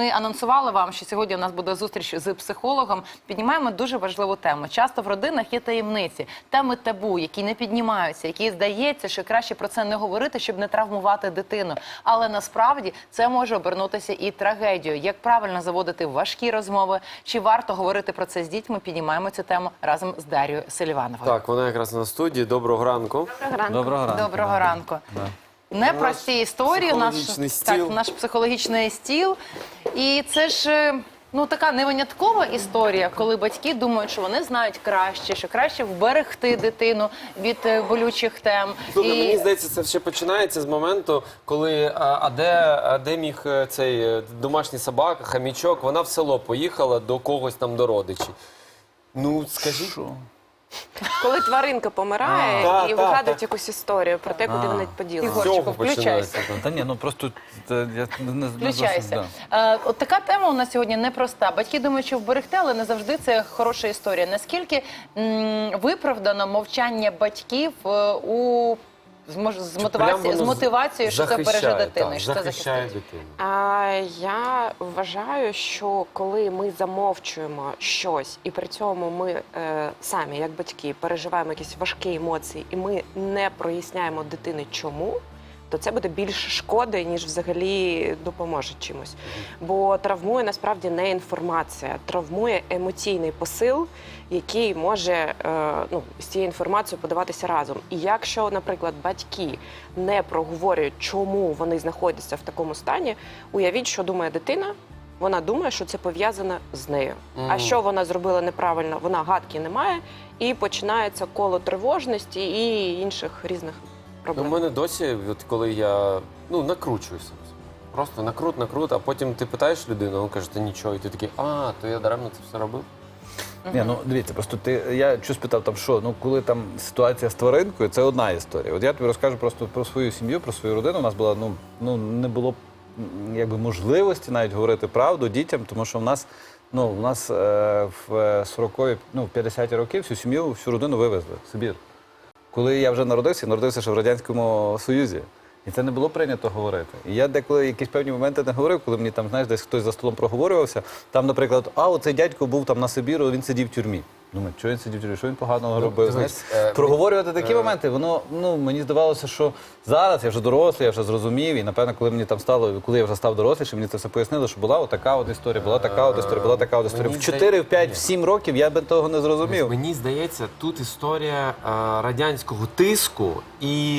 Ми анонсували вам, що сьогодні у нас буде зустріч з психологом. Піднімаємо дуже важливу тему. Часто в родинах є таємниці, теми табу, які не піднімаються, які здається, що краще про це не говорити, щоб не травмувати дитину. Але насправді це може обернутися і трагедією. Як правильно заводити важкі розмови? Чи варто говорити про це з дітьми? Піднімаємо цю тему разом з Дарією Селівановою. Так, вона якраз на студії. Доброго ранку. Доброго ранку. Доброго ранку. Непрості історії. Наш, психологічний стіл. так, наш психологічний стіл. І це ж е, ну така не виняткова історія, коли батьки думають, що вони знають краще, що краще вберегти дитину від е, болючих тем. Слухай, мені здається, це ще починається з моменту, коли а, а де, а де міг е, цей е, домашній собака, хамічок, вона в село поїхала до когось там до родичів. Ну, скажіть. Коли тваринка помирає А, і та, вигадують та. якусь історію про те, куди А. вони поділися. Ігорчику, цього починається. включайся. Та ні, ну просто це, я не, не Включайся. зовсім, да. Е, от така тема у нас сьогодні непроста. Батьки думають, що вберегти, але не завжди це хороша історія. Наскільки м, виправдано мовчання батьків е, у з, мож- з, Прям мотивації, з мотивацією, що це пережити береже дитину, і що це захищає захистить. дитину. А я вважаю, що коли ми замовчуємо щось, і при цьому ми е, самі, як батьки, переживаємо якісь важкі емоції, і ми не проясняємо дитини, чому. То це буде більше шкоди, ніж взагалі допоможе чимось. Бо травмує насправді не інформація, травмує емоційний посил, який може е, ну, з цією інформацією подаватися разом. І якщо, наприклад, батьки не проговорюють, чому вони знаходяться в такому стані, уявіть, що думає дитина. Вона думає, що це пов'язане з нею. А що вона зробила неправильно, вона гадки не має, і починається коло тривожності і інших різних Ну, У мене досі, от коли я ну, накручуюся. Просто накрут, накрут, а потім ти питаєш людину, він каже, та нічого, і ти такий, а, то я даремно це все робив. Ні, ну дивіться, просто ти я щось питав там, що ну коли там ситуація з тваринкою, це одна історія. От я тобі розкажу просто про свою сім'ю, про свою родину. У нас була ну ну не було якби можливості навіть говорити правду дітям, тому що в нас. Ну, у нас е, в 40-ті, ну, в 50-ті роки всю сім'ю, всю родину вивезли в Сибір. Коли я вже народився, народився ще в Радянському Союзі. І це не було прийнято говорити. І я деколи якісь певні моменти не говорив, коли мені там, знаєш, десь хтось за столом проговорювався. Там, наприклад, а оцей дядько був там на Сибіру, він сидів в тюрмі. Думаю, що він сидів що він поганого робив. знаєш? е, Проговорювати такі е, моменти, воно ну мені здавалося, що зараз я вже дорослий, я вже зрозумів. І напевно, коли мені там стало, коли я вже став дорослішим, мені це все пояснили, що була отака от історія, була така от історія, була така от історія. В 4, в 5, в 7 років я би того не зрозумів. Мені здається, тут історія е, радянського тиску і,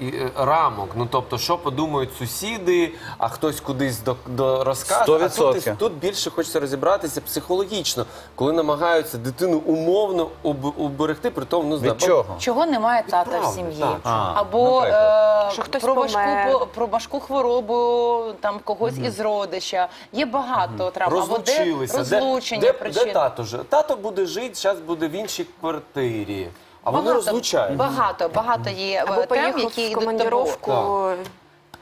і рамок. Ну тобто, що подумають сусіди, а хтось кудись до, до розкаже. А тут, тут більше хочеться розібратися психологічно, коли намагаються дитину умовно об, уберегти, при тому ну, Від чого? Чого немає тата в правди, сім'ї? так. А, Або наприклад. е, Що хтось про, важку, помер. по- про важку хворобу там когось із родича. Є багато травм. Або де розлучилися. розлучення де, причин. де тато живе? Тато буде жити, зараз буде в іншій квартирі. А вони розлучають. Багато, багато є Або е, тем, поїхав які в йдуть табу. командіровку.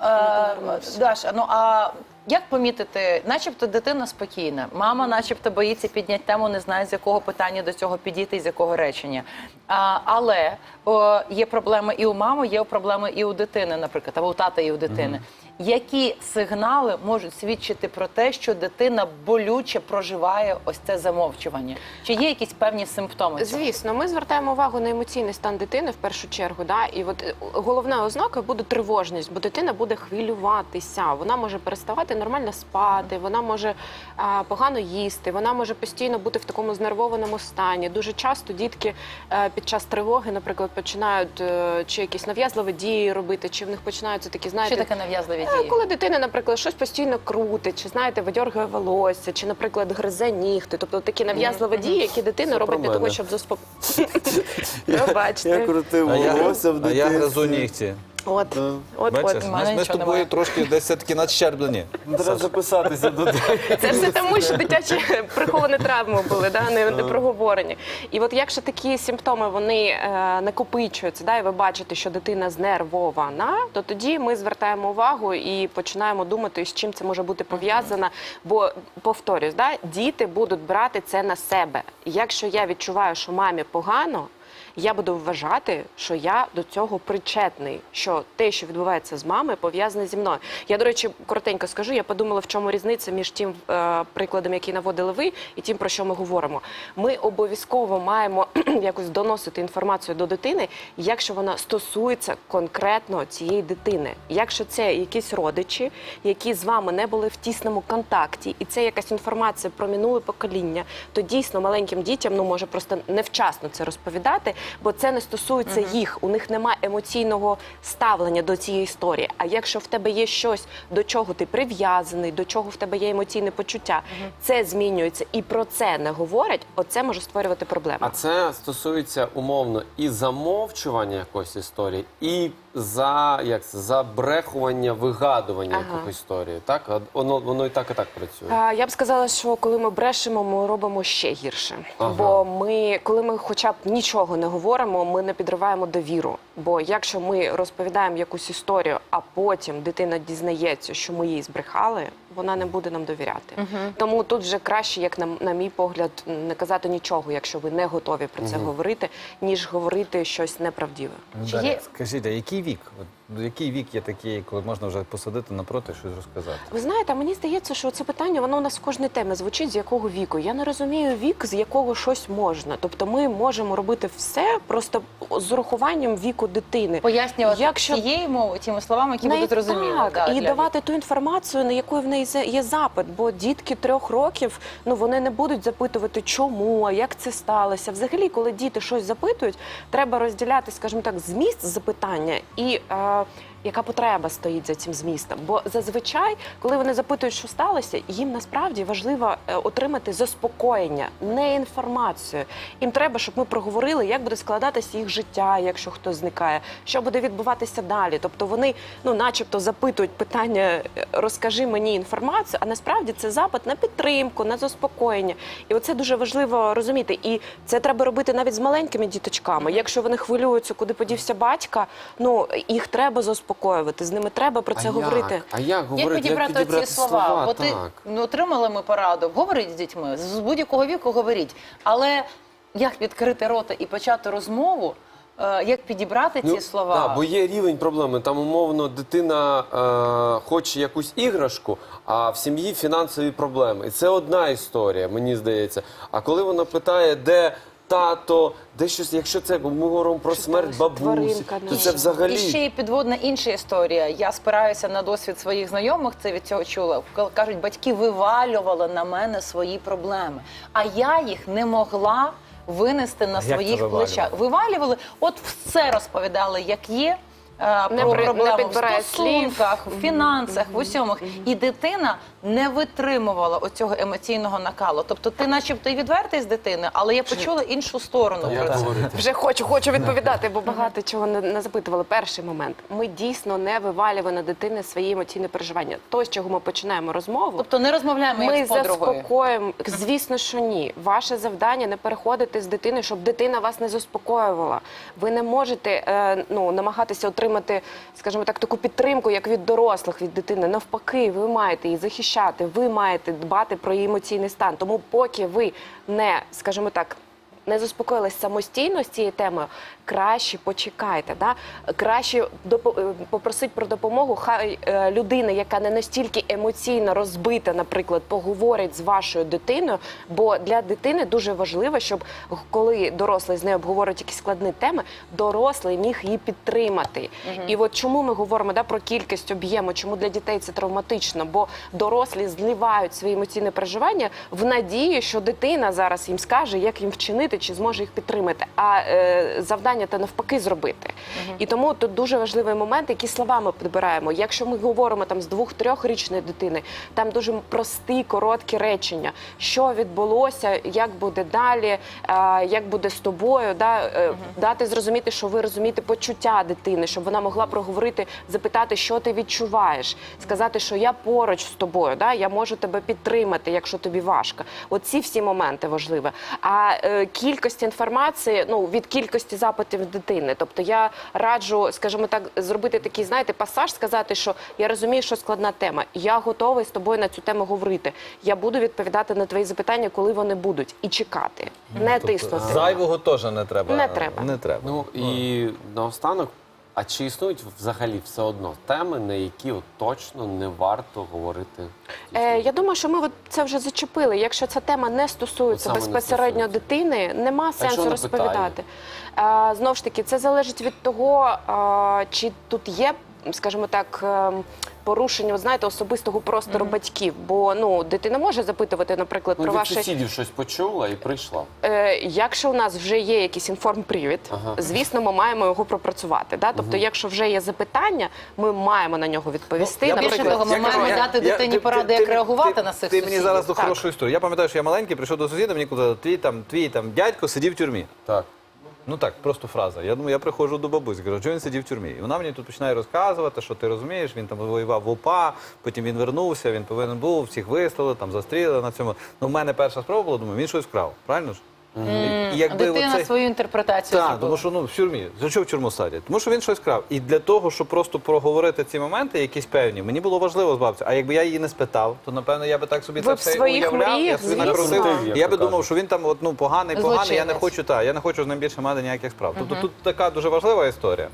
Е, Даша, ну а як помітити, начебто дитина спокійна, мама, начебто, боїться підняти тему, не знає, з якого питання до цього підійти з якого речення. А, але о, є проблеми і у мами, є проблеми і у дитини, наприклад, або у тата, і у дитини. Які сигнали можуть свідчити про те, що дитина болюче проживає ось це замовчування? Чи є якісь певні симптоми? цього? Звісно, ми звертаємо увагу на емоційний стан дитини в першу чергу. Да? І от е, головна ознака буде тривожність, бо дитина буде хвилюватися. Вона може переставати нормально спати, вона може а, погано їсти, вона може постійно бути в такому знервованому стані. Дуже часто дітки е, під час тривоги, наприклад, починають е, чи якісь нав'язливі дії робити, чи в них починаються такі, знаєте, Що таке нав'язливі Е, дії? Коли дитина, наприклад, щось постійно крутить, чи знаєте, видьоргує волосся, чи, наприклад, гризе нігти, тобто такі нав'язливі дії, які дитина Це робить для того, щоб заспокоїти. Пробачте. крутив А я, а я гризу нігті. От, от, Бачиш, от. ми, мене ж- ми з нічого тобою немає. трошки десь все-таки надщерблені. Треба записатися до Це все тому, що дитячі приховані травми були, да, не, не проговорені. І от якщо такі симптоми вони е, накопичуються, да, і ви бачите, що дитина знервована, то тоді ми звертаємо увагу і починаємо думати, з чим це може бути пов'язано. Бо повторюсь, да, діти будуть брати це на себе. Якщо я відчуваю, що мамі погано. Я буду вважати, що я до цього причетний, що те, що відбувається з мамою, пов'язане зі мною. Я, до речі, коротенько скажу, я подумала, в чому різниця між тим е, прикладом, який наводили ви, і тим, про що ми говоримо. Ми обов'язково маємо якось доносити інформацію до дитини, якщо вона стосується конкретно цієї дитини. Якщо це якісь родичі, які з вами не були в тісному контакті, і це якась інформація про минуле покоління, то дійсно маленьким дітям ну може просто невчасно це розповідати, бо це не стосується їх. У них немає емоційного ставлення до цієї історії. А якщо в тебе є щось, до чого ти прив'язаний, до чого в тебе є емоційне почуття, це змінюється і про це не говорять. Оце може створювати проблеми. А це стосується умовно і замовчування якоїсь історії, і за як це, забрехування, вигадування Ага. якоїсь історії. Так А воно воно і так, і так працює. А, Я б сказала, що коли ми брешемо, ми робимо ще гірше. Ага. Бо ми, коли ми хоча б нічого не говоримо, ми не підриваємо довіру. Бо якщо ми розповідаємо якусь історію, а потім дитина дізнається, що ми їй збрехали, вона не буде нам довіряти. Тому тут вже краще, як на, на мій погляд, не казати нічого, якщо ви не готові про це говорити, ніж говорити щось неправдиве. Чи Дар'я, є- Скажіть, а який вік? От, який вік є такий, коли можна вже посадити напроти щось розказати? Ви знаєте, мені здається, що це питання воно у нас в кожній темі звучить з якого віку. Я не розумію вік, з якого щось можна. Тобто ми можемо робити все просто з урахуванням віку дитини. Пояснювати Якщо- цією мовою, тими словами, які Не будуть зрозумілі. так, да, і давати ту інформацію, на яку в неї за- є запит. Бо дітки трьох років ну вони не будуть запитувати, чому, а як це сталося. Взагалі, коли діти щось запитують, треба розділяти, скажімо так, зміст запитання і. Е, 그래서 яка потреба стоїть за цим змістом? Бо зазвичай, коли вони запитують, що сталося, їм насправді важливо е, отримати заспокоєння, не інформацію. Їм треба, щоб ми проговорили, як буде складатися їх життя, якщо хтось зникає, що буде відбуватися далі. Тобто вони, ну, начебто, запитують питання е, розкажи мені інформацію, а насправді це запит на підтримку, на заспокоєння. І оце дуже важливо розуміти. І це треба робити навіть з маленькими діточками. Якщо вони хвилюються, куди подівся батька, ну їх треба заспокоювати, з ними треба про це а говорити. Як? А як Як говорити? підібрати, ці слова? Бо ти Так. ну, отримали ми пораду, говоріть з дітьми, з будь-якого віку говоріть. Але як відкрити рота і почати розмову, е, як підібрати ці слова? Да, Ну, бо є рівень проблеми. Там умовно дитина е, хоче якусь іграшку, а в сім'ї фінансові проблеми. І це одна історія, мені здається. А коли вона питає, де тато, де щось, якщо це ми говоримо про смерть бабусі, Тваринка то наша. це взагалі. І ще й підводна інша історія. Я спираюся на досвід своїх знайомих, це від цього чула. Коли Кажуть, батьки вивалювали на мене свої проблеми, а я їх не могла винести на як це своїх вивалювали? плечах. Вивалювали, от все розповідали, як є. Не Про не проблеми в стосунках, в фінансах, в усьому. І дитина не витримувала оцього емоційного накалу. Тобто ти начебто і відвертий з дитини, але я почула іншу сторону. Про це. Вже хочу, хочу відповідати, бо багато чого не, не запитували. Перший момент. Ми дійсно не вивалюємо на дитини свої емоційні переживання. То, з чого ми починаємо розмову. Тобто не розмовляємо Ми як з подругою. заспокоїмо. Звісно, що ні. Ваше завдання не переходити з дитини, щоб дитина вас не заспокоювала. Ви не можете е, ну, намагатися отримати, скажімо так, таку підтримку, як від дорослих, від дитини. Навпаки, ви маєте її захищати, ви маєте дбати про її емоційний стан. Тому, поки ви не, скажімо так. Не заспокоїлись самостійно з цією темою, краще почекайте. Да? Краще е, попросить про допомогу. Хай е, людина, яка не настільки емоційно розбита, наприклад, поговорить з вашою дитиною. Бо для дитини дуже важливо, щоб коли дорослий з нею обговорить якісь складні теми, дорослий міг її підтримати. І от чому ми говоримо да, про кількість об'єму, чому для дітей це травматично? Бо дорослі зливають свої емоційні переживання в надії, що дитина зараз їм скаже, як їм вчинити, зрозуміти, чи зможе їх підтримати. А е, завдання та навпаки зробити. І тому тут дуже важливий момент, які слова ми підбираємо. Якщо ми говоримо там з двох-трьохрічної дитини, там дуже прості, короткі речення, що відбулося, як буде далі, е, як буде з тобою, да, е, дати зрозуміти, що ви розумієте почуття дитини, щоб вона могла проговорити, запитати, що ти відчуваєш, сказати, що я поруч з тобою, да, я можу тебе підтримати, якщо тобі важко. Оці всі моменти важливі. А е, кількість інформації, ну від кількості запитів дитини. Тобто я раджу, скажімо так, зробити такий, знаєте, пасаж, сказати, що я розумію, що складна тема. Я готовий з тобою на цю тему говорити. Я буду відповідати на твої запитання, коли вони будуть, і чекати, не тиснути. Тобто Зайвого теж не треба. Не треба. Не треба. Ну і наостанок, а чи існують взагалі все одно теми, на які от точно не варто говорити? Е, я думаю, що ми от це вже зачепили. Якщо ця тема не стосується От безпосередньо не стосується. дитини, нема сенсу розповідати. Е, знову ж таки, це залежить від того, е, чи тут є, скажімо так. е, Порушення, знаєте, особистого простору батьків, бо ну дитина може запитувати, наприклад, Ну, про від ваше сусідів щось почула і прийшла. Е, якщо у нас вже є якийсь інформпривід, Ага. звісно, ми маємо його пропрацювати. Да? Тобто, якщо вже є запитання, ми маємо на нього відповісти. Ну, я Більше того, ми Я маємо я- дати я- дитині ти- поради, ти- як ти- реагувати ти- на цих Ти мені зараз до хорошої історії. Я пам'ятаю, що я маленький, прийшов до сусіда, мені казали, твій там, твій там дядько сидів в тюрмі. Так. Ну так, просто фраза. Я думаю, я приходжу до бабусі, кажу, що він сидів в тюрмі. І вона мені тут починає розказувати, що ти розумієш, він там воював в УПА, потім він вернувся, він повинен був, всіх виставили, там застріли на цьому. Ну, в мене перша спроба була, думаю, він щось вкрав, правильно ж? І, якби Дитина оцей- свою інтерпретацію так, зробила. тому що ну в тюрмі. За що в тюрму садять? Тому що він щось крав. І для того, щоб просто проговорити ці моменти, якісь певні, мені було важливо з бабцею. А якби я її не спитав, то напевно я би так собі Ви це все своїх уявляв. я мріях, собі звісно. накрутив. Як я би думав, що він там от, ну, поганий, поганий. Я не Злочинець. хочу та, я не хочу з ним більше мати ніяких справ. Тобто тут така дуже важлива історія.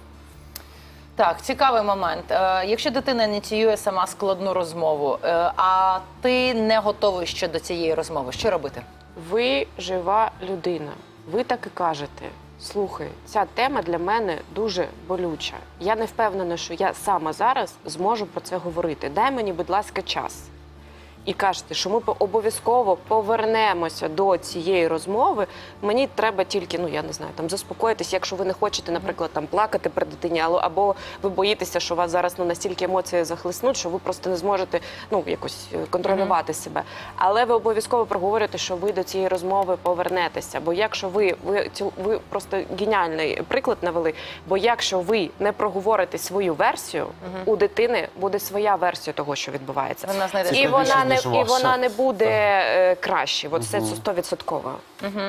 Так, цікавий момент. Е, якщо дитина ініціює сама складну розмову, е, а ти не готовий ще до цієї розмови, що робити? Ви жива людина. Ви так і кажете. Слухай, ця тема для мене дуже болюча. Я не впевнена, що я сама зараз зможу про це говорити. Дай мені, будь ласка, час. І кажете, що ми обов'язково повернемося до цієї розмови. Мені треба тільки, ну я не знаю, там заспокоїтися, якщо ви не хочете, наприклад, там плакати при дитині, або ви боїтеся, що вас зараз ну, настільки емоції захлиснуть, що ви просто не зможете ну якось е, контролювати себе. Але ви обов'язково проговорите, що ви до цієї розмови повернетеся. Бо якщо ви ви ви просто геніальний приклад навели. Бо якщо ви не проговорите свою версію, у дитини буде своя версія того, що відбувається, Вона і вона не і вона не буде е, краще. От це стовідсотково.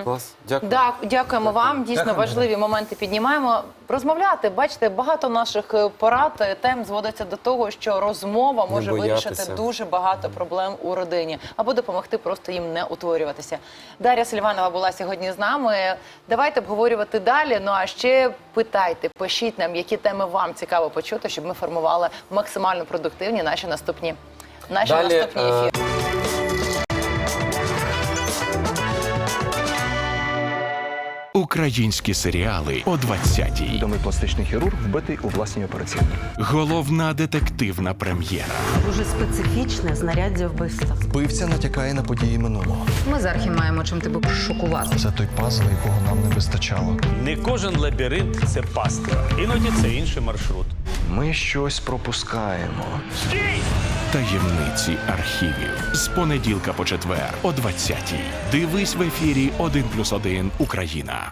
Клас. Дякую. Так, дякуємо вам. Дійсно важливі моменти піднімаємо. Розмовляти, бачите, багато наших е, порад е, тем зводиться до того, що розмова Не може боятися. вирішити дуже багато проблем у родині або допомогти просто їм не утворюватися. Дар'я Сильванова була сьогодні з нами. Давайте обговорювати далі. Ну а ще питайте, пишіть нам, які теми вам цікаво почути, щоб ми формували максимально продуктивні наші наступні наші Далі, наступні е, ефіри. Українські серіали о 20-й. Відомий пластичний хірург вбитий у власній операційній. Головна детективна прем'єра. Дуже специфічне знаряддя вбивства. Вбивця натякає на події минулого. Ми з Архі маємо чим тебе шокувати. Це той пазл, якого нам не вистачало. Не кожен лабіринт це пастка. Іноді це інший маршрут. Ми щось пропускаємо. Таємниці архівів. З понеділка по четвер о 20-й. Дивись в ефірі 1+,1 Україна.